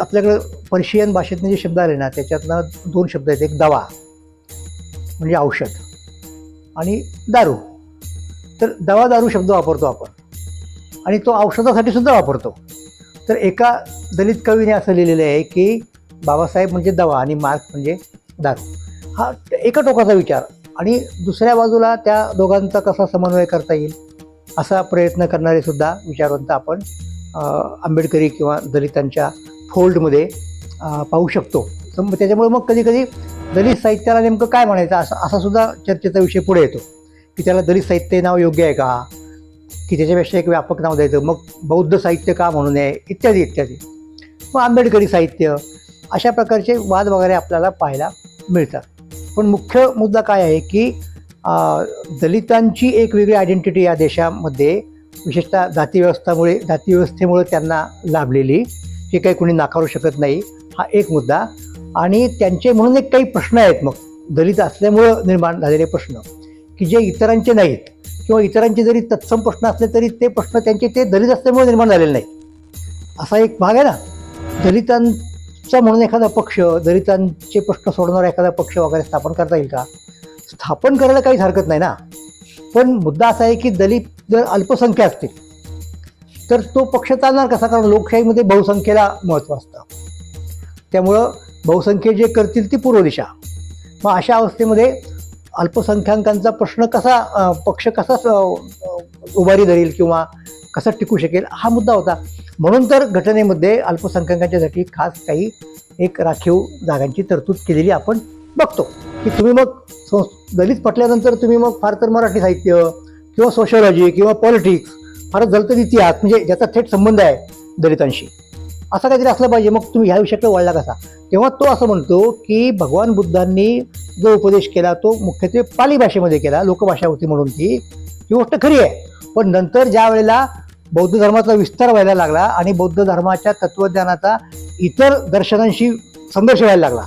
आपल्याकडं पर्शियन भाषेतनं जे शब्द आले ना त्याच्यातनं दोन शब्द आहेत. एक दवा म्हणजे औषध आणि दारू. तर दवा दारू शब्द वापरतो आपण. आणि तो औषधासाठी सुद्धा वापरतो. तर एका दलित कवीने असं लिहिलेलं आहे की बाबासाहेब म्हणजे दवा आणि मार्क म्हणजे दारू. हा एका टोकाचा विचार. आणि दुसऱ्या बाजूला त्या दोघांचा कसा समन्वय करता येईल असा प्रयत्न करणारे सुद्धा विचारवंत आपण आंबेडकरी किंवा दलितांच्या फोल्डमध्ये पाहू शकतो. तर त्याच्यामुळे मग कधी कधी दलित साहित्याला नेमकं काय म्हणायचं असं असा सुद्धा चर्चेचा विषय पुढे येतो. की त्याला दलित साहित्य हे नाव योग्य आहे का? की त्याच्यापेक्षा एक व्यापक नाव द्यायचं. मग बौद्ध साहित्य का म्हणू नये? इत्यादी इत्यादी. मग आंबेडकरी साहित्य अशा प्रकारचे वाद वगैरे आपल्याला पाहायला मिळतात. पण मुख्य मुद्दा काय आहे की दलितांची एक वेगळी आयडेंटिटी या देशामध्ये विशेषतः जातीव्यवस्थामुळे जातीव्यवस्थेमुळे त्यांना लाभलेली हे काही कोणी नाकारू शकत नाही. हा एक मुद्दा. आणि त्यांचे म्हणून एक काही प्रश्न आहेत मग. दलित असल्यामुळं निर्माण झालेले प्रश्न. की जे इतरांचे नाहीत किंवा इतरांचे जरी तत्सम प्रश्न असले तरी ते प्रश्न त्यांचे ते दलित असल्यामुळे निर्माण झालेले नाही असा एक भाग आहे ना. दलितांचा म्हणून एखादा पक्ष दलितांचे प्रश्न सोडवणारा एखादा पक्ष वगैरे स्थापन करता येईल का? स्थापन करायला काहीच हरकत नाही ना. पण मुद्दा असा आहे की दलित जर अल्पसंख्या असतील तर तो पक्ष चालणार कसा? कारण लोकशाहीमध्ये बहुसंख्येला महत्त्व असतं. त्यामुळं बहुसंख्ये जे करतील ती पूर्व दिशा मग अशा अवस्थेमध्ये अल्पसंख्याकांचा प्रश्न कसा पक्ष कसा उभारी धरेल किंवा कसा टिकू शकेल हा मुद्दा होता. म्हणून तर घटनेमध्ये अल्पसंख्याकांच्यासाठी खास काही एक राखीव जागांची तरतूद केलेली आपण बघतो. की तुम्ही मग संस दलित पटल्यानंतर तुम्ही मग फार तर मराठी साहित्य किंवा सोशॉलॉजी किंवा पॉलिटिक्स फारच जलतर इतिहास म्हणजे ज्याचा थेट संबंध आहे दलितांशी. असं काहीतरी असलं पाहिजे मग तुम्ही ह्या विषयाकडे वळला कसा? तेव्हा तो असं म्हणतो की भगवान बुद्धांनी जो उपदेश केला तो मुख्यत्वे पाली भाषेमध्ये केला लोकभाषा होती म्हणून ती. ही गोष्ट खरी आहे. पण नंतर ज्या वेळेला बौद्ध धर्माचा विस्तार व्हायला लागला आणि बौद्ध धर्माच्या तत्त्वज्ञानाचा इतर दर्शनांशी संघर्ष व्हायला लागला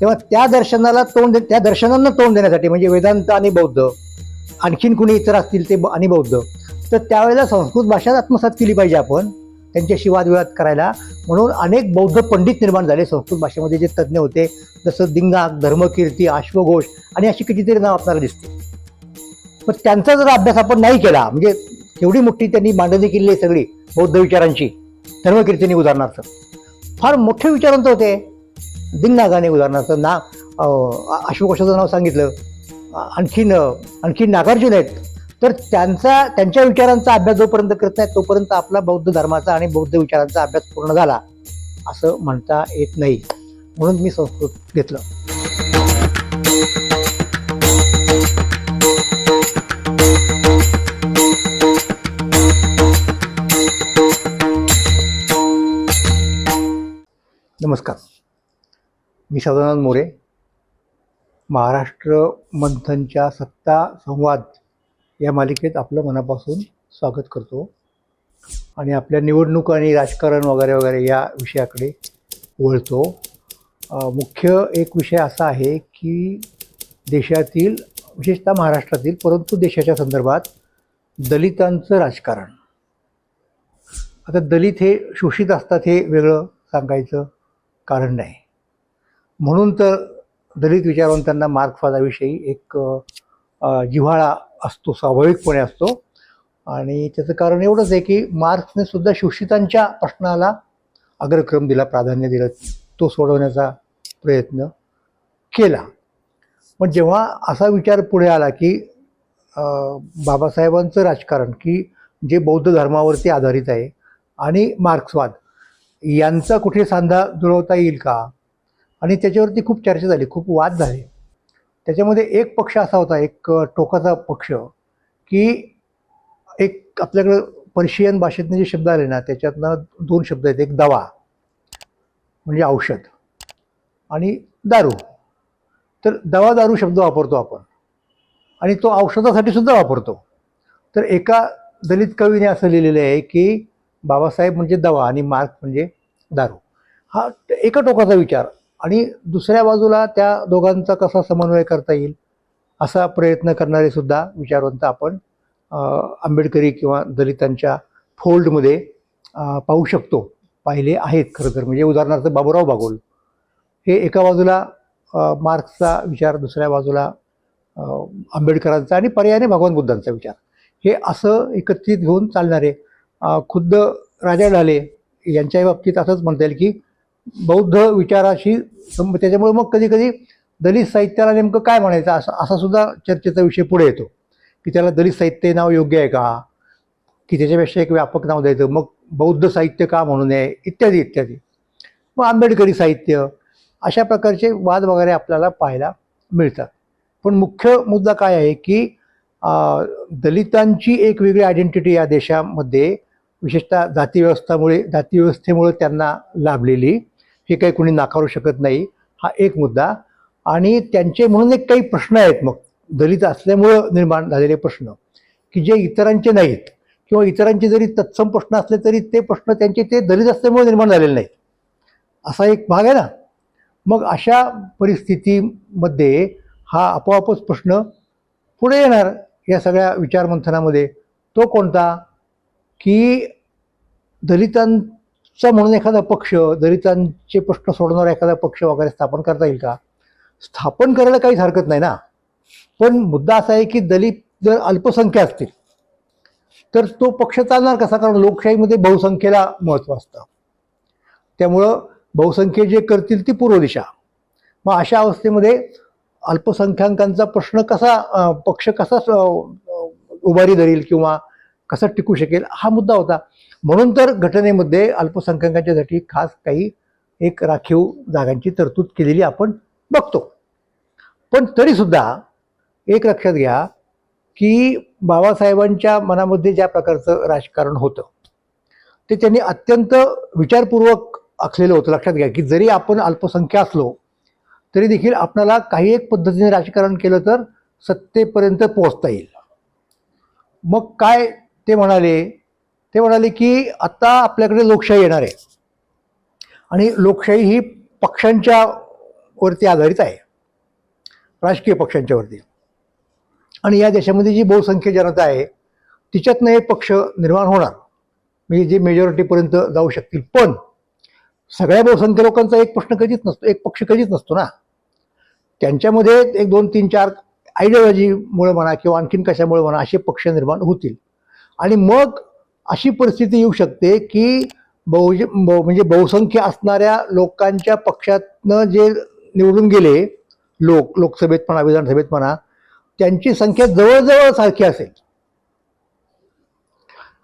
तेव्हा त्या दर्शनाला तोंड दे त्या दर्शनांना तोंड देण्यासाठी म्हणजे वेदांत आणि बौद्ध आणखीन कुणी इतर असतील ते आणि बौद्ध तर त्यावेळेला संस्कृत भाषाच आत्मसात केली पाहिजे आपण. त्यांच्याशी वादविवाद करायला. म्हणून अनेक बौद्ध पंडित निर्माण झाले संस्कृत भाषेमध्ये जे तज्ज्ञ होते. जसं दिंगाक धर्मकीर्ती अश्वघोष आणि अशी कितीतरी नाव आपल्याला दिसते पण त्यांचा जर अभ्यास आपण नाही केला म्हणजे केवढी मोठी त्यांनी मांडणी केलेली आहे सगळी बौद्ध विचारांची धर्मकीर्तीने उदाहरणार्थ. फार मोठे विचारांत होते. दिंगनागाने उदाहरणार्थ ना अश्वकोशाचं नाव सांगितलं. आणखीन आणखी आणखीन नागार्जुन आहेत. तर त्यांचा त्यांच्या विचारांचा अभ्यास जोपर्यंत करत नाही तोपर्यंत आपला बौद्ध धर्माचा आणि बौद्ध विचारांचा अभ्यास पूर्ण झाला असं म्हणता येत नाही. म्हणून मी संस्कृत घेतलं. नमस्कार. मी सदानंद मोरे महाराष्ट्र मंथनच्या सत्ता संवाद या मालिकेत आपलं मनापासून स्वागत करतो. आणि आपल्या निवडणूक आणि राजकारण वगैरे वगैरे या विषयाकडे वळतो. मुख्य एक विषय असा आहे की देशातील विशेषतः महाराष्ट्रातील परंतु देशाच्या संदर्भात दलितांचं राजकारण. आता दलित हे शोषित असतात हे वेगळं सांगायचं कारण नाही. म्हणून तर दलित विचारवंतांना मार्क्सवादाविषयी एक जिव्हाळा असतो स्वाभाविकपणे असतो. आणि त्याचं कारण एवढंच आहे की मार्क्सने सुद्धा शोषितांच्या प्रश्नाला अग्रक्रम दिला प्राधान्य दिलं. तो सोडवण्याचा प्रयत्न केला. पण जेव्हा असा विचार पुढे आला की बाबासाहेबांचं राजकारण की जे बौद्ध धर्मावरती आधारित आहे आणि मार्क्सवाद यांचा कुठे सांधा जुळवता येईल का? आणि त्याच्यावरती खूप चर्चा झाली खूप वाद झाले. त्याच्यामध्ये एक पक्ष असा होता एक टोकाचा पक्ष की एक आपल्याकडं पर्शियन भाषेतनं जे शब्द आले ना त्याच्यातनं दोन शब्द आहेत. एक दवा म्हणजे औषध आणि दारू. तर दवा दारू शब्द वापरतो आपण आणि तो औषधासाठी सुद्धा वापरतो. तर एका दलित कवीने असं लिहिलेलं आहे की बाबासाहेब म्हणजे दवा आणि मार्क म्हणजे दारू. हा एका टोकाचा विचार. आणि दुसऱ्या बाजूला त्या दोघांचा कसा समन्वय करता येईल असा प्रयत्न करणारे सुद्धा विचारवंत आपण आंबेडकरी किंवा दलितांच्या फोल्डमध्ये पाहू शकतो पाहिले आहेत खरं तर. म्हणजे उदाहरणार्थ बाबूराव बागोल. हे एका बाजूला मार्क्सचा विचार दुसऱ्या बाजूला आंबेडकरांचा आणि पर्यायाने भगवान बुद्धांचा विचार. हे असं एकत्रित घेऊन चालणारे खुद्द राजा ढाले यांच्याही बाबतीत असंच म्हणता येईल की बौद्ध विचाराशी सं- त्याच्यामुळे मग कधी कधी दलित साहित्याला नेमकं काय म्हणायचं? असं असा सुद्धा चर्चेचा विषय पुढे येतो. की त्याला दलित साहित्य हे नाव योग्य आहे का? की त्याच्यापेक्षा एक व्यापक नाव द्यायचं? मग बौद्ध साहित्य का म्हणू नये? इत्यादी इत्यादी. मग आंबेडकरी साहित्य अशा प्रकारचे वाद वगैरे आपल्याला पाहायला मिळतात. पण मुख्य मुद्दा काय आहे की दलितांची एक वेगळी आयडेंटिटी या देशामध्ये विशेषतः जातीव्यवस्थामुळे जातीव्यवस्थेमुळे त्यांना लाभलेली हे काही कोणी नाकारू शकत नाही. हा एक मुद्दा. आणि त्यांचे म्हणून एक काही प्रश्न आहेत मग. दलित असल्यामुळं निर्माण झालेले प्रश्न. की जे इतरांचे नाहीत किंवा इतरांचे जरी तत्सम प्रश्न असले तरी ते प्रश्न त्यांचे ते दलित असल्यामुळे निर्माण झालेले नाहीत. असा एक भाग आहे ना. मग अशा परिस्थितीमध्ये हा आपोआपच प्रश्न पुढे येणार या सगळ्या विचारमंथनामध्ये. तो कोणता? की दलितां चा म्हणून एखादा पक्ष दलितांचे प्रश्न सोडवणारा एखादा पक्ष वगैरे स्थापन करता येईल का? स्थापन करायला काहीच हरकत नाही ना. पण मुद्दा असा आहे की दलित जर अल्पसंख्या असतील तर तो पक्ष चालणार कसा? कारण लोकशाहीमध्ये बहुसंख्येला महत्त्व असतं. त्यामुळं बहुसंख्ये जे करतील ती पूर्व दिशा. मग अशा अवस्थेमध्ये अल्पसंख्याकांचा प्रश्न कसा पक्ष कसा उभारी धरील किंवा कसा टिकू शकेल हा मुद्दा होता. म्हणून तर घटनेमध्ये अल्पसंख्याकांच्यासाठी खास काही एक राखीव जागांची तरतूद केलेली आपण बघतो. पण तरीसुद्धा एक लक्षात घ्या की बाबासाहेबांच्या मनामध्ये ज्या प्रकारचं राजकारण होतं ते त्यांनी अत्यंत विचारपूर्वक आखलेलं होतं. लक्षात घ्या की जरी आपण अल्पसंख्या असलो तरी देखील आपणाला काही एक पद्धतीने राजकारण केलं तर सत्तेपर्यंत पोहोचता येईल. मग काय ते म्हणाले? ते म्हणाले की आत्ता आपल्याकडे लोकशाही येणार आहे. आणि लोकशाही ही पक्षांच्या वरती आधारित आहे. राजकीय पक्षांच्या वरती. आणि या देशामध्ये जी बहुसंख्य जनता आहे तिच्यातनं हे पक्ष निर्माण होणार. म्हणजे जे मेजॉरिटीपर्यंत जाऊ शकतील. पण सगळ्या बहुसंख्य लोकांचा एक प्रश्न कधीच नसतो एक पक्ष कधीच नसतो ना. त्यांच्यामध्ये एक दोन तीन चार आयडिओलॉजीमुळे म्हणा किंवा आणखीन कशामुळे म्हणा असे पक्ष निर्माण होतील. आणि मग अशी परिस्थिती येऊ शकते की बहुज बहु म्हणजे बहुसंख्य असणाऱ्या लोकांच्या पक्षातनं जे निवडून गेले लोक लोकसभेत म्हणा विधानसभेत म्हणा त्यांची संख्या जवळजवळ सारखी असेल.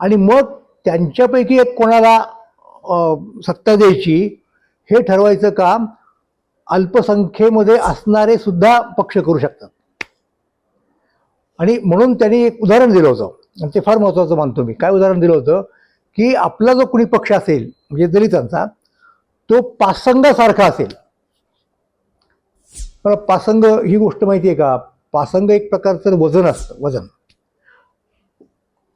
आणि मग त्यांच्यापैकी एक कोणाला सत्ता द्यायची हे ठरवायचं काम अल्पसंख्येमध्ये असणारे सुद्धा पक्ष करू शकतात. आणि म्हणून त्यांनी एक उदाहरण दिलं होतं. आणि ते फार महत्त्वाचं मानतो मी. काय उदाहरण दिलं होतं? की आपला जो कुणी पक्ष असेल म्हणजे दलितांचा तो पासंगासारखा असेल. पण पासंग ही गोष्ट माहिती आहे का? पासंग एक प्रकारचं वजन असतं वजन.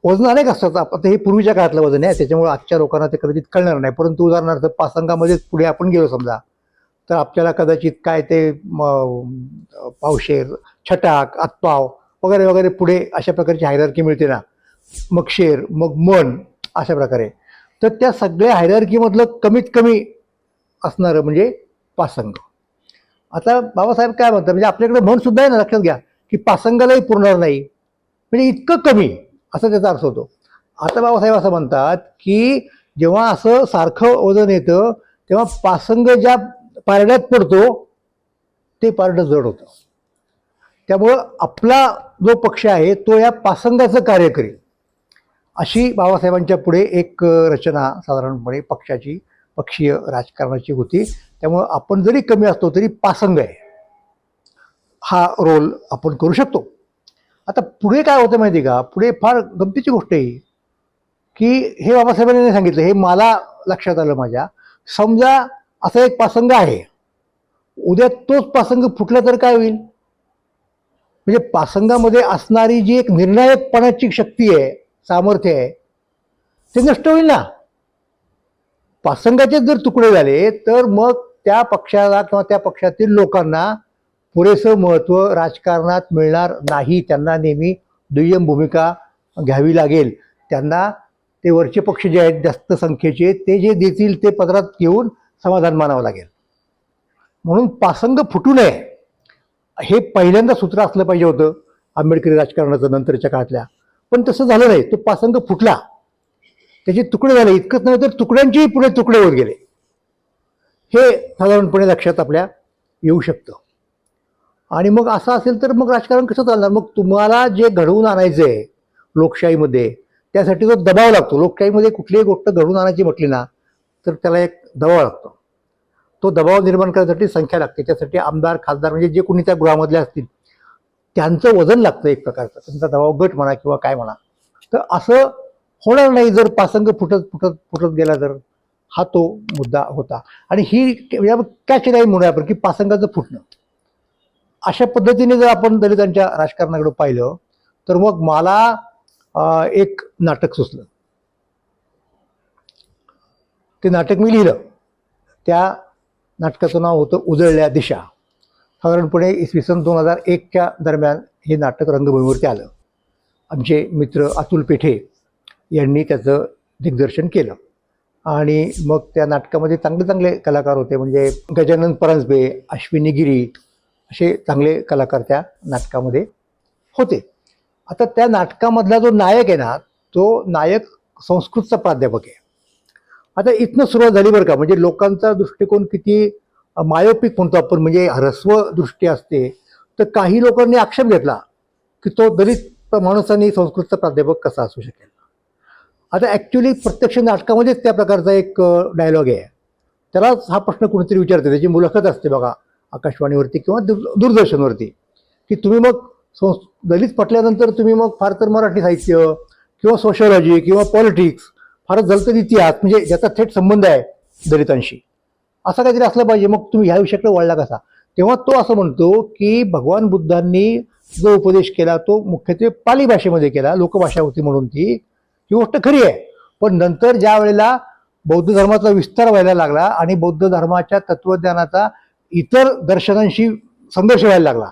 वजन अनेक असतात. आता हे पूर्वीच्या काळातलं वजन आहे. त्याच्यामुळे आजच्या लोकांना ते कदाचित कळणार नाही. परंतु उदाहरणार्थ पासंगामध्येच पुढे आपण गेलो समजा. तर आपल्याला कदाचित काय ते पावशेर छटाक आतपाव वगैरे वगैरे पुढे अशा प्रकारची हायरार्की मिळते ना. मग शेर मग मन अशा प्रकारे. तर त्या सगळ्या हायरार्कीमधलं कमीत कमी असणारं म्हणजे पासंग. आता बाबासाहेब काय म्हणतात म्हणजे आपल्याकडे म्हण सुद्धा आहे ना लक्षात घ्या की पासंगालाही पुरणार नाही. म्हणजे इतकं कमी असा त्याचा अर्थ होतो. आता बाबासाहेब असं म्हणतात की जेव्हा असं सारखं वजन येतं तेव्हा पासंग ज्या पारड्यात पडतो ते पारडं जड होतं. त्यामुळं आपला जो पक्ष आहे तो या पासंगाचं कार्य करेल. अशी बाबासाहेबांच्या पुढे एक रचना साधारणपणे पक्षाची पक्षीय राजकारणाची होती. त्यामुळं आपण जरी कमी असतो तरी पासंग आहे. हा रोल आपण करू शकतो. आता पुढे काय होतं माहिती आहे का? पुढे फार गमतीची गोष्ट आहे ही, की हे बाबासाहेबांनी सांगितलं हे मला लक्षात आलं माझ्या. समजा असा एक पासंग आहे. उद्या तोच पासंग फुटला तर काय होईल? म्हणजे पासंगामध्ये असणारी जी एक निर्णायकपणाची शक्ती आहे सामर्थ्य आहे ते नष्ट होईल ना? पासंगाचे जर तुकडे झाले तर मग त्या पक्षाला किंवा त्या पक्षातील लोकांना पुरेसं महत्त्व राजकारणात मिळणार नाही. त्यांना नेहमी दुय्यम भूमिका घ्यावी लागेल. त्यांना ते वरचे पक्ष जे आहेत जास्त संख्येचे ते जे देतील ते पदरात घेऊन समाधान मानावं लागेल. म्हणून पासंग फुटू नये. हे पहिल्यांदा सूत्र असलं पाहिजे होतं आंबेडकरी राजकारणाचं नंतरच्या काळातल्या. पण तसं झालं नाही. तो पासंग फुटला. त्याचे तुकडे झाले. इतकंच नव्हे तर तुकड्यांचेही पुढे तुकडे होत गेले. हे साधारणपणे लक्षात आपल्या येऊ शकतं. आणि मग असं असेल तर मग राजकारण कसं चालणार? मग तुम्हाला जे घडवून आणायचं आहे लोकशाहीमध्ये त्यासाठी जो दबाव लागतो. लोकशाहीमध्ये कुठलीही गोष्ट घडवून आणायची म्हटली ना तर त्याला एक दबाव लागतो. तो दबाव निर्माण करण्यासाठी संख्या लागते. त्यासाठी आमदार खासदार म्हणजे जे कोणी त्या गृहामधले असतील त्यांचं वजन लागतं एक प्रकारचं. त्यांचा दबाव गट म्हणा किंवा काय म्हणा. तर असं होणार नाही जर पासंग फुटत फुटत फुटत गेला तर. हा तो मुद्दा होता. आणि ही कॅच नाही म्हणूया आपण की पासंगाचं फुटणं. अशा पद्धतीने जर आपण दलितांच्या राजकारणाकडे पाहिलं तर मग मला एक नाटक सुचलं. ते नाटक मी लिहिलं. त्या नाटकाचं नाव होतं उजळल्या दिशा. साधारणपणे इसवी सन दोन हजार एकच्या दरम्यान हे नाटक रंगभूमीवरती आलं. आमचे मित्र अतुल पेठे यांनी त्याचं दिग्दर्शन केलं. आणि मग त्या नाटकामध्ये चांगले चांगले कलाकार होते म्हणजे गजानन परांजबे अश्विनी गिरी असे चांगले कलाकार त्या नाटकामध्ये होते. आता त्या नाटकामधला जो नायक आहे ना तो नायक संस्कृतचा प्राध्यापक आहे. आता इथनं सुरुवात झाली बरं का? म्हणजे लोकांचा दृष्टिकोन किती मायोपिक म्हणतो आपण म्हणजे ह्रस्व दृष्टी असते. तर काही लोकांनी आक्षेप घेतला की तो दलित माणसांनी संस्कृतचा प्राध्यापक कसा असू शकेल? आता ॲक्च्युली प्रत्यक्ष नाटकामध्येच त्या प्रकारचा एक डायलॉग आहे. त्यालाच हा प्रश्न कुणीतरी विचारते त्याची मुलाखत असते बघा आकाशवाणीवरती किंवा दूर दूरदर्शनवरती की तुम्ही मग संस दलित पटल्यानंतर तुम्ही मग फार तर मराठी साहित्य किंवा सोशॉलॉजी किंवा पॉलिटिक्स फारच जलतर इतिहास म्हणजे ज्याचा थेट संबंध आहे दलितांशी. असं काहीतरी असलं पाहिजे. मग तुम्ही ह्या विषयाकडे वळला कसा? तेव्हा तो असं म्हणतो की भगवान बुद्धांनी जो उपदेश केला तो मुख्यत्वे पाली भाषेमध्ये केला लोकभाषा होती म्हणून ती. ही गोष्ट खरी आहे. पण नंतर ज्या वेळेला बौद्ध धर्माचा विस्तार व्हायला लागला आणि बौद्ध धर्माच्या तत्वज्ञानाचा इतर दर्शनांशी संघर्ष व्हायला लागला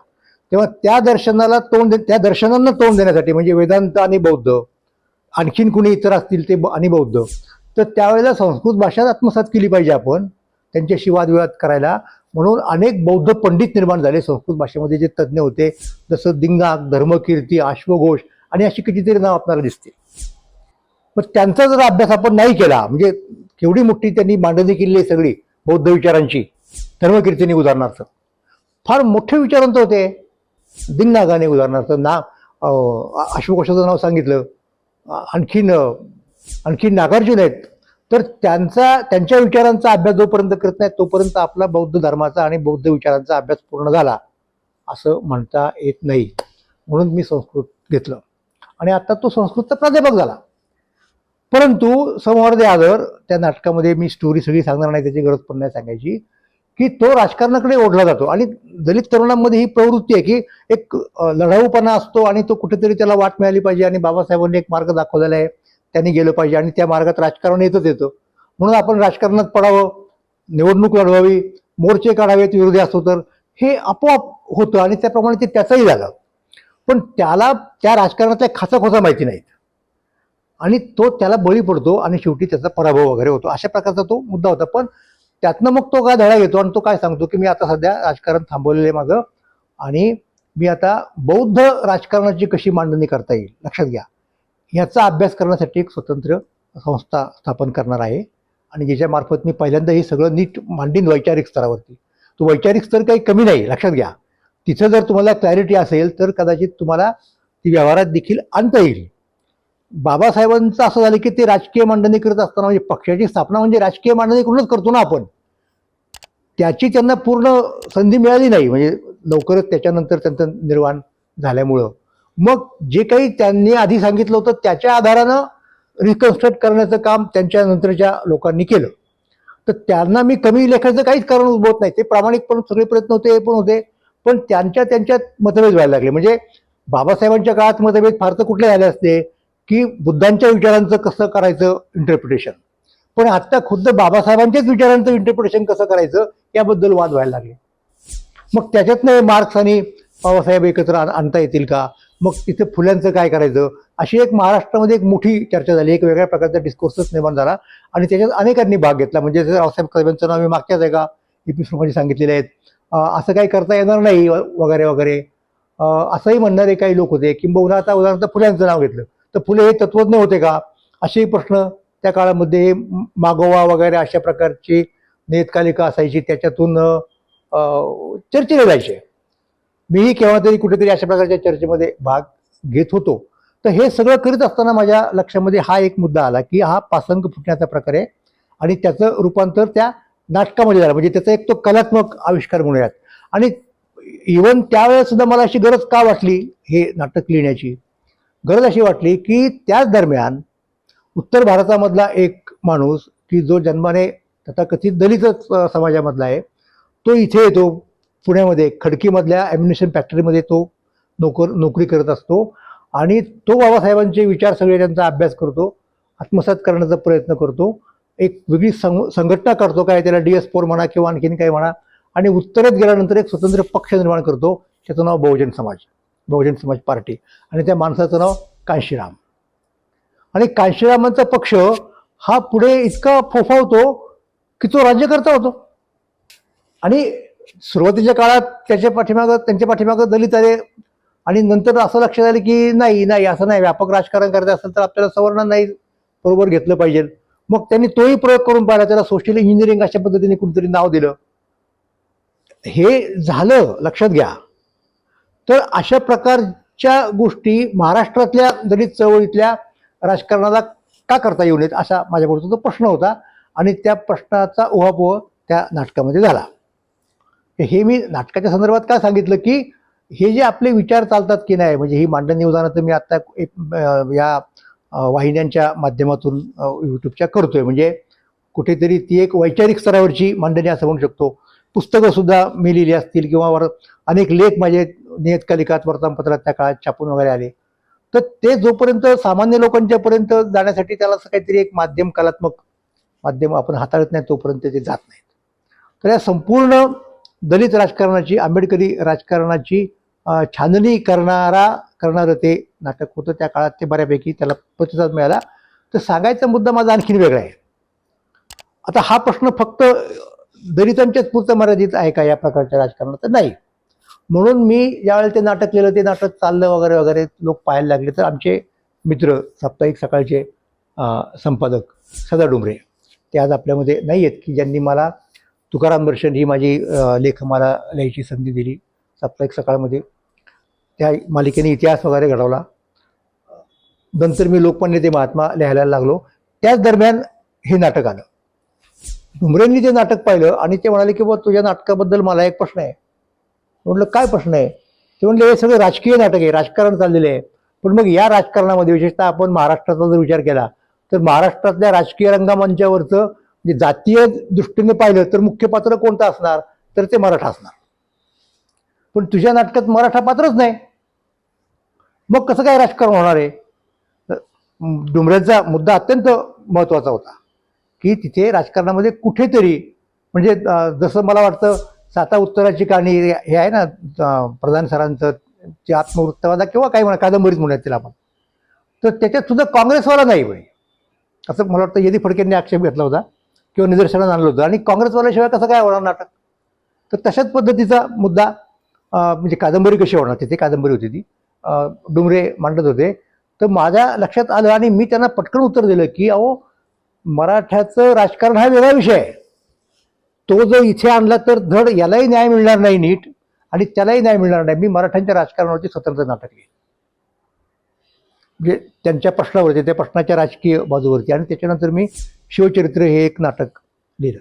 तेव्हा त्या दर्शनाला तोंड दे त्या दर्शनांना तोंड देण्यासाठी म्हणजे वेदांत आणि बौद्ध आणखीन कुणी इतर असतील ते ब- आणि बौद्ध. तर त्यावेळेला संस्कृत भाषाच आत्मसात केली पाहिजे आपण त्यांच्याशी वादविवाद करायला. म्हणून अनेक बौद्ध पंडित निर्माण झाले संस्कृत भाषेमध्ये जे तज्ज्ञ होते. जसं दिंगाक धर्मकीर्ती अश्वघोष आणि अशी कितीतरी नाव आपल्याला दिसते पण त्यांचा जर अभ्यास आपण नाही केला म्हणजे केवढी मोठी त्यांनी मांडणी केलेली आहे सगळी बौद्ध विचारांची धर्मकीर्तीने उदाहरणार्थ. फार मोठे विचारांत होते. दिंगनागाने उदाहरणार्थ ना अं, अश्वघोषाचं नाव सांगितलं. आणखीन आणखी नागार्जुन आहेत. तर त्यांचा त्यांच्या विचारांचा अभ्यास जोपर्यंत करत नाही तोपर्यंत आपला बौद्ध धर्माचा आणि बौद्ध विचारांचा अभ्यास पूर्ण झाला असं म्हणता येत नाही. म्हणून मी संस्कृत घेतलं. आणि आता तो संस्कृतचा प्राध्यापक झाला. परंतु समोर आदर त्या नाटकामध्ये मी स्टोरी सगळी सांगणार नाही त्याची गरज पण नाही सांगायची. की तो राजकारणाकडे ओढला जातो. आणि दलित तरुणांमध्ये ही प्रवृत्ती आहे की एक लढाऊपणा असतो आणि तो कुठेतरी त्याला वाट मिळाली पाहिजे आणि बाबासाहेबांनी एक मार्ग दाखवलेला आहे त्यांनी गेलं पाहिजे आणि त्या मार्गात राजकारण येतच येतं. म्हणून आपण राजकारणात पडावं निवडणूक लढवावी मोर्चे काढावेत विरोधी असतो तर हे आपोआप होतं आणि त्याप्रमाणे ते त्याचंही झालं. पण त्याला त्या राजकारणातल्या खोसा माहिती नाहीत. आणि तो त्याला बळी पडतो आणि शेवटी त्याचा पराभव वगैरे होतो. अशा प्रकारचा तो मुद्दा होता. पण त्यातनं मग तो काय धडा घेतो आणि तो काय सांगतो की मी आता सध्या राजकारण थांबवलेलं आहे माझं आणि मी आता बौद्ध राजकारणाची कशी मांडणी करता येईल? लक्षात घ्या. ह्याचा अभ्यास करण्यासाठी एक स्वतंत्र संस्था स्थापन करणार आहे. आणि ज्याच्यामार्फत मी पहिल्यांदा हे सगळं नीट मांडीन वैचारिक स्तरावरती. तो वैचारिक स्तर काही कमी नाही लक्षात घ्या. तिथं जर तुम्हाला क्लॅरिटी असेल तर कदाचित तुम्हाला ती व्यवहारात देखील आणता येईल. बाबासाहेबांचं असं झालं की ते राजकीय मांडणी करत असताना म्हणजे पक्षाची स्थापना म्हणजे राजकीय मांडणी करूनच करतो ना आपण. त्याची त्यांना पूर्ण संधी मिळाली नाही. म्हणजे लवकरच त्याच्यानंतर त्यांचं निर्वाण झाल्यामुळं. मग जे काही त्यांनी आधी सांगितलं होतं त्याच्या आधारानं रिकन्स्ट्रक्ट करण्याचं काम त्यांच्या नंतरच्या लोकांनी केलं. तर त्यांना मी कमी लेखाचं काहीच कारण उद्भवत नाही. ते प्रामाणिकपणे सगळे प्रयत्न होते हे पण होते. पण त्यांच्या त्यांच्यात मतभेद व्हायला लागले. म्हणजे बाबासाहेबांच्या काळात मतभेद फार तर कुठले झाले असते. की बुद्धांच्या विचारांचं कसं करायचं इंटरप्रिटेशन पण आत्ता खुद्द बाबासाहेबांच्याच विचारांचं इंटरप्रिटेशन कसं करायचं याबद्दल वाद व्हायला लागले. मग त्याच्यातनं मार्क्स आणि बाबासाहेब एकत्र आण- आणता येतील का? मग तिथे फुल्यांचं काय करायचं? अशी एक महाराष्ट्रामध्ये एक मोठी चर्चा झाली एक वेगळ्या प्रकारचा डिस्कोर्सच निर्माण झाला आणि त्याच्यात अनेकांनी भाग घेतला. म्हणजे रावसाहेब कदमांचं नाव मी मागच्याच एका एपिसोडमध्ये सांगितलेले आहेत. असं काही करता येणार नाही व- वगैरे वगैरे. असंही म्हणणारे काही लोक होते. किंबहुना आता उदाहरणार्थ फुल्यांचं नाव घेतलं. तर फुले हे तत्वज्ञ होते का? असेही प्रश्न त्या काळामध्ये मागोवा वगैरे अशा प्रकारची नियतकालिका असायची त्याच्यातून चर्चेला जायचे मीही केव्हा तरी कुठेतरी अशा प्रकारच्या चर्चेमध्ये भाग घेत होतो. तर हे सगळं करीत असताना माझ्या लक्षामध्ये हा एक मुद्दा आला की हा पासंग फुटण्याचा प्रकार आहे आणि त्याचं रूपांतर त्या नाटकामध्ये झालं. म्हणजे त्याचा एक तो कलात्मक आविष्कार म्हणूयात. आणि इवन त्यावेळेस सुद्धा मला अशी गरज का वाटली हे नाटक लिहिण्याची? गरज अशी वाटली की त्याच दरम्यान उत्तर भारतामधला एक माणूस की जो जन्माने तथाकथित दलितच समाजामधला आहे तो इथे येतो पुण्यामध्ये खडकीमधल्या ॲम्युनेशन फॅक्टरीमध्ये तो नोकर नोकरी करत असतो आणि तो बाबासाहेबांचे विचार सगळे त्यांचा अभ्यास करतो आत्मसात करण्याचा प्रयत्न करतो एक वेगळी संग संघटना करतो काय त्याला डी एस फोर म्हणा किंवा आणखीन काही म्हणा आणि उत्तरेत गेल्यानंतर एक स्वतंत्र पक्ष निर्माण करतो त्याचं नाव बहुजन समाज. बहुजन समाज पार्टी. आणि त्या माणसाचं नाव कांशीराम. आणि कांशीरामांचा पक्ष हा पुढे इतका फोफावतो की तो राज्यकर्ता होतो. आणि सुरुवातीच्या काळात त्याच्या पाठीमागं त्यांच्या पाठीमागं दलित आले. आणि नंतर असं लक्षात आलं की नाही नाही असं नाही. व्यापक राजकारण करायचं असेल तर आपल्याला सवर्ण नाही बरोबर घेतलं पाहिजे. मग त्यांनी तोही प्रयोग करून पाहिला. त्याला सोशल इंजिनिअरिंग अशा पद्धतीने कुठेतरी नाव दिलं. हे झालं. लक्षात घ्या. तर अशा प्रकारच्या गोष्टी महाराष्ट्रातल्या दलित चळवळीतल्या राजकारणाला का करता येऊ नयेत असा माझ्यापुढचा तो प्रश्न होता आणि त्या प्रश्नाचा उहापोह त्या नाटकामध्ये झाला. हे मी नाटकाच्या संदर्भात काय सांगितलं की हे जे आपले विचार चालतात की नाही म्हणजे ही मांडणी उदाहरणं तर मी आता एक या वाहिन्यांच्या माध्यमातून यूट्यूबच्या करतोय. म्हणजे कुठेतरी ती एक वैचारिक स्तरावरची मांडणी असं म्हणू शकतो. पुस्तकंसुद्धा मी लिहिली असतील किंवा वर अनेक लेख माझे नियतकालिकात वर्तमानपत्रात त्या काळात छापून वगैरे आले. तर ते जोपर्यंत सामान्य लोकांच्यापर्यंत जाण्यासाठी त्याला असं काहीतरी एक माध्यम कलात्मक माध्यम आपण हाताळत नाही तोपर्यंत ते जात नाहीत. तर या संपूर्ण दलित राजकारणाची आंबेडकरी राजकारणाची छाननी करणारा करणारं ते नाटक होतं. त्या काळात ते बऱ्यापैकी त्याला प्रतिसाद मिळाला. तर सांगायचा मुद्दा माझा आणखीन वेगळा आहे. आता हा प्रश्न फक्त दलितांच्याच पुरता मर्यादित आहे का या प्रकारच्या राजकारणात? तर नाही. म्हणून मी ज्यावेळेला ते नाटक लिहिलं ते नाटक चाललं वगैरे वगैरे लोक पाहायला लागले. तर आमचे मित्र साप्ताहिक सकाळचे संपादक सदा डुमरे ते आज आपल्यामध्ये नाही आहेत की ज्यांनी मला तुकाराम दर्शन ही माझी लेख मला लिहायची संधी दिली साप्ताहिक सकाळमध्ये. त्या मालिकेने इतिहास वगैरे घडवला. नंतर मी लोकमान्य ते महात्मा लिहायला लागलो. त्याच दरम्यान हे नाटक आलं. डुमरेंनी ते नाटक पाहिलं आणि ते म्हणाले की बुवा तुझ्या नाटकाबद्दल मला एक प्रश्न आहे. म्हटलं काय प्रश्न आहे? ते म्हणले हे सगळं राजकीय नाटक आहे राजकारण चाललेलं आहे. पण मग या राजकारणामध्ये विशेषतः आपण महाराष्ट्राचा जर विचार केला तर महाराष्ट्रातल्या राजकीय रंगमंचावरचं म्हणजे जातीय दृष्टीने पाहिलं तर मुख्य पात्र कोणतं असणार? तर ते मराठा असणार. पण तुझ्या नाटकात मराठा पात्रच नाही. मग कसं काय राजकारण होणार आहे? डुमऱ्याचा डुमऱ्यांचा मुद्दा अत्यंत महत्त्वाचा होता की तिथे राजकारणामध्ये कुठेतरी म्हणजे जसं मला वाटतं साता उत्तराची कहाणी हे आहे ना प्रधान सरांचं जे आत्मवृत्तवादा किंवा काही म्हणा कादंबरीच म्हणूयात तिला आपण. तर त्याच्यात सुद्धा काँग्रेसवाला नाही म्हणे असं मला वाटतं यदी फडकेंनी आक्षेप घेतला होता किंवा निदर्शनात आणलं होतं. आणि काँग्रेसवाल्याशिवाय कसं काय होणार नाटक? तर तशाच पद्धतीचा मुद्दा म्हणजे कादंबरी कशी होणार तिथे कादंबरी होती ती. डुमरे मांडत होते. तर माझ्या लक्षात आलं आणि मी त्यांना पटकन उत्तर दिलं की अहो मराठ्याचं राजकारण हा वेगळा विषय आहे. तो जर इथे आणला तर धड यालाही न्याय मिळणार नाही नीट आणि त्यालाही न्याय मिळणार नाही. मी मराठ्यांच्या राजकारणावरती स्वतंत्र नाटक लिहिलं म्हणजे त्यांच्या प्रश्नावरती त्या प्रश्नाच्या राजकीय बाजूवरती. आणि त्याच्यानंतर मी शिवचरित्र हे एक नाटक लिहिलं.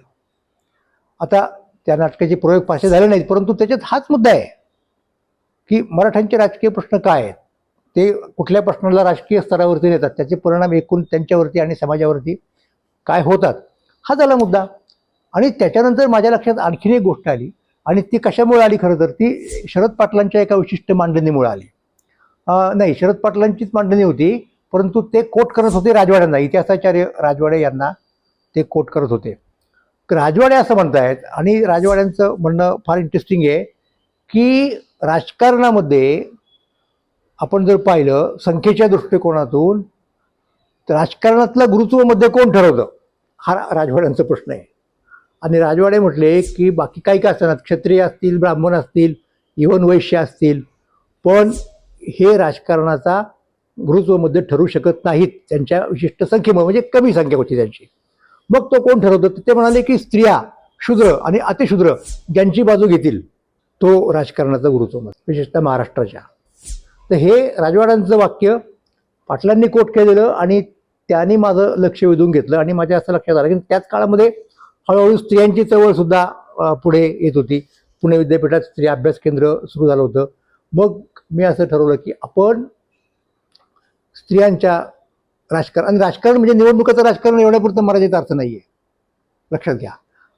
आता त्या नाटकाचे प्रयोग फारसे झाले नाहीत परंतु त्याच्यात हाच मुद्दा आहे की मराठ्यांचे राजकीय प्रश्न काय आहेत? ते कुठल्या प्रश्नाला राजकीय स्तरावरती नेतात? त्याचे परिणाम एकूण त्यांच्यावरती आणि समाजावरती काय होतात? हा झाला मुद्दा. आणि त्याच्यानंतर माझ्या लक्षात आणखीन एक गोष्ट आली. आणि ती कशामुळे आली खरं तर ती शरद पाटलांच्या एका विशिष्ट मांडणीमुळे आली. नाही शरद पाटलांचीच मांडणी होती परंतु ते कोट करत होते राजवाड्यांना इतिहासाचार्य राजवाडे यांना ते कोट करत होते. राजवाडे असं म्हणतायत आणि राजवाड्यांचं म्हणणं फार इंटरेस्टिंग आहे की राजकारणामध्ये आपण जर पाहिलं संख्येच्या दृष्टिकोनातून राजकारणातलं गुरुत्वमध्ये कोण ठरवतं? हा राजवाड्यांचा प्रश्न आहे. आणि राजवाडे म्हटले की बाकी काही काय असतात क्षत्रिय असतील ब्राह्मण असतील इवन वैश्य असतील पण हे राजकारणाचा गुरुत्वमध्ये ठरू शकत नाहीत. त्यांच्या विशिष्ट संख्येमुळे म्हणजे कमी संख्या होती त्यांची. मग तो कोण ठरवतो? तर ते म्हणाले की स्त्रिया शूद्र आणि अतिशूद्र ज्यांची बाजू घेतील तो राजकारणाचा गुरुत्व विशेषतः महाराष्ट्राच्या. तर हे राजवाड्यांचं वाक्य पाटलांनी कोट केलेलं आणि त्यांनी माझं लक्ष वेधून घेतलं आणि माझ्या असं लक्षात आलं की त्याच काळामध्ये हळूहळू स्त्रियांची चळवळ सुद्धा पुढे येत होती. पुणे विद्यापीठात स्त्री अभ्यास केंद्र सुरू झालं होतं. मग मी असं ठरवलं की आपण स्त्रियांच्या राजकारण आणि राजकारण म्हणजे निवडणुकाचं राजकारण एवढ्यापुरतं मर्यादित अर्थ नाही आहे लक्षात घ्या.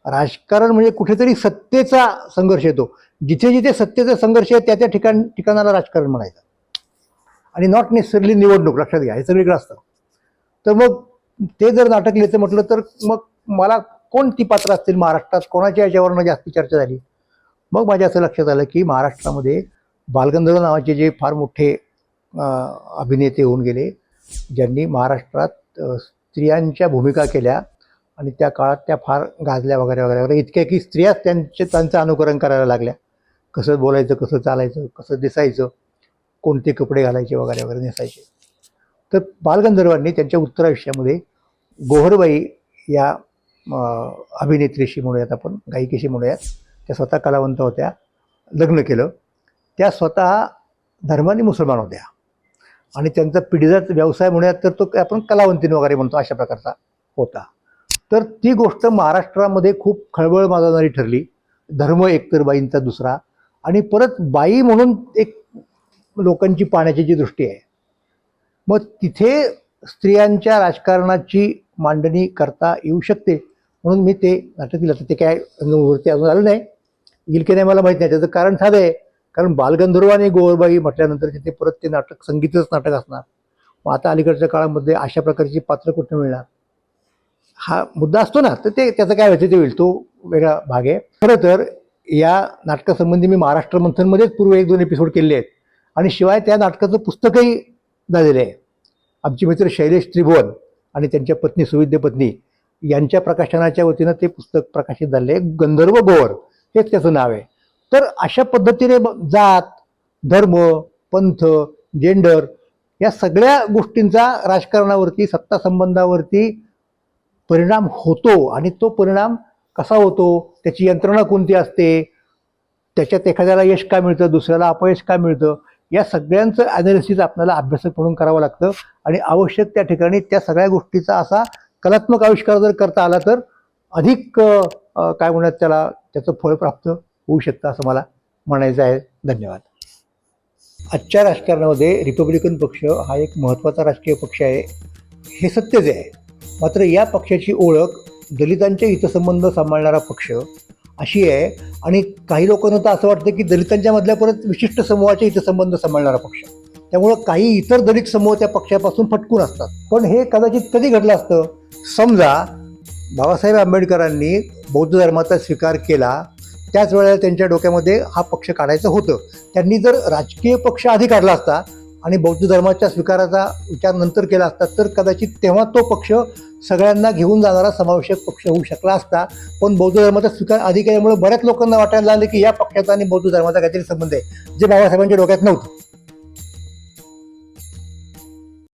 राजकारण म्हणजे कुठेतरी सत्तेचा संघर्ष येतो. जिथे जिथे सत्तेचा संघर्ष आहे त्या त्या ठिकाण ठिकाणाला राजकारण म्हणायचं. आणि नॉट नेसेसरली निवडणूक लक्षात घ्या. हे सगळीकडे असतं. तर मग ते जर नाटक लिहायचं म्हटलं तर मग मला कोणती पात्र असतील महाराष्ट्रात? कोणाच्या याच्यावरनं जास्ती चर्चा झाली? मग माझ्या असं लक्षात आलं की महाराष्ट्रामध्ये बालगंधर्व नावाचे जे फार मोठे अभिनेते होऊन गेले ज्यांनी महाराष्ट्रात स्त्रियांच्या भूमिका केल्या आणि त्या काळात त्या फार गाजल्या वगैरे वगैरे वगैरे. इतक्या की स्त्रियाच त्यांचे त्यांचं अनुकरण करायला लागल्या. कसं बोलायचं कसं चालायचं कसं दिसायचं कोणते कपडे घालायचे वगैरे वगैरे नेसायचे. तर बालगंधर्वांनी त्यांच्या उत्तरायुष्यामध्ये गोहरबाई या अभिनेत्रीशी म्हणूयात आपण गायिकेशी म्हणूयात त्या स्वतः कलावंत होत्या लग्न केलं. त्या स्वतः धर्माने मुसलमान होत्या. आणि त्यांचा पिढीजात व्यवसाय म्हणूयात तर तो आपण कलावंतीन वगैरे म्हणतो अशा प्रकारचा होता. तर ती गोष्ट महाराष्ट्रामध्ये खूप खळबळ माजवणारी ठरली. धर्म एकतर बाईंचा दुसरा. आणि परत बाई म्हणून एक लोकांची पाण्याची जी दृष्टी आहे मग तिथे स्त्रियांच्या राजकारणाची मांडणी करता येऊ शकते. म्हणून मी ते नाटक दिलं. तर ते काय वरती अजून आलं नाही. येईल की नाही मला माहीत नाही. त्याचं कारण साधं आहे. कारण बालगंधर्व आणि गोवरबाई म्हटल्यानंतर तिथे परत ते नाटक संगीतच नाटक असणार. मग आता अलीकडच्या काळामध्ये अशा प्रकारची पात्र कुठं मिळणार? हा मुद्दा असतो ना. तर ते त्याचं काय व्हायचं ते होईल. तो वेगळा भाग आहे. खरं तर या नाटकासंबंधी मी महाराष्ट्र मंथनमध्येच पूर्व एक दोन एपिसोड केले आहेत. आणि शिवाय त्या नाटकाचं पुस्तकही झालेलं आहे. आमचे मित्र शैलेश त्रिभुवन आणि त्यांच्या पत्नी सुविद्य पत्नी यांच्या प्रकाशनाच्या वतीनं ते पुस्तक प्रकाशित झाले. गंधर्व गोवर हेच त्याचं नाव आहे. तर अशा पद्धतीने ब- जात धर्म पंथ जेंडर या सगळ्या गोष्टींचा राजकारणावरती सत्ता संबंधावरती परिणाम होतो आणि तो परिणाम कसा होतो त्याची यंत्रणा कोणती असते त्याच्यात एखाद्याला यश का मिळतं दुसऱ्याला अपयश का मिळतं या सगळ्यांचं ॲनालिसिस आपल्याला अभ्यासक म्हणून करावं लागतं. आणि आवश्यक त्या ठिकाणी त्या सगळ्या गोष्टीचा असा कलात्मक आविष्कार जर करता आला तर अधिक काय म्हणतात त्याला त्याचं फळ प्राप्त होऊ शकतं असं मला म्हणायचं आहे. धन्यवाद. आजच्या राजकारणामध्ये रिपब्लिकन पक्ष हा एक महत्त्वाचा राजकीय पक्ष आहे. हे सत्यच आहे. मात्र या पक्षाची ओळख दलितांचे हितसंबंध सांभाळणारा पक्ष अशी आहे. आणि काही लोकांना तर असं वाटतं की दलितांच्या मधल्या परत विशिष्ट समूहाचे हितसंबंध सांभाळणारा पक्ष. त्यामुळं काही इतर दलित समूह त्या पक्षापासून फटकून असतात. पण हे कदाचित कधी घडलं असतं? समजा बाबासाहेब आंबेडकरांनी बौद्ध धर्माचा स्वीकार केला त्याच वेळेला त्यांच्या डोक्यामध्ये हा पक्ष काढायचं होतं. त्यांनी जर राजकीय पक्ष आधी काढला असता आणि बौद्ध धर्माच्या स्वीकाराचा विचार नंतर केला असता तर कदाचित तेव्हा तो पक्ष सगळ्यांना घेऊन जाणारा समावेशक पक्ष होऊ शकला असता. पण बौद्ध धर्माचा स्वीकार आधी केल्यामुळे बऱ्याच लोकांना वाटायला लागले की या पक्षाचा आणि बौद्ध धर्माचा काहीतरी संबंध आहे जे बाबासाहेबांच्या डोक्यात नव्हतं.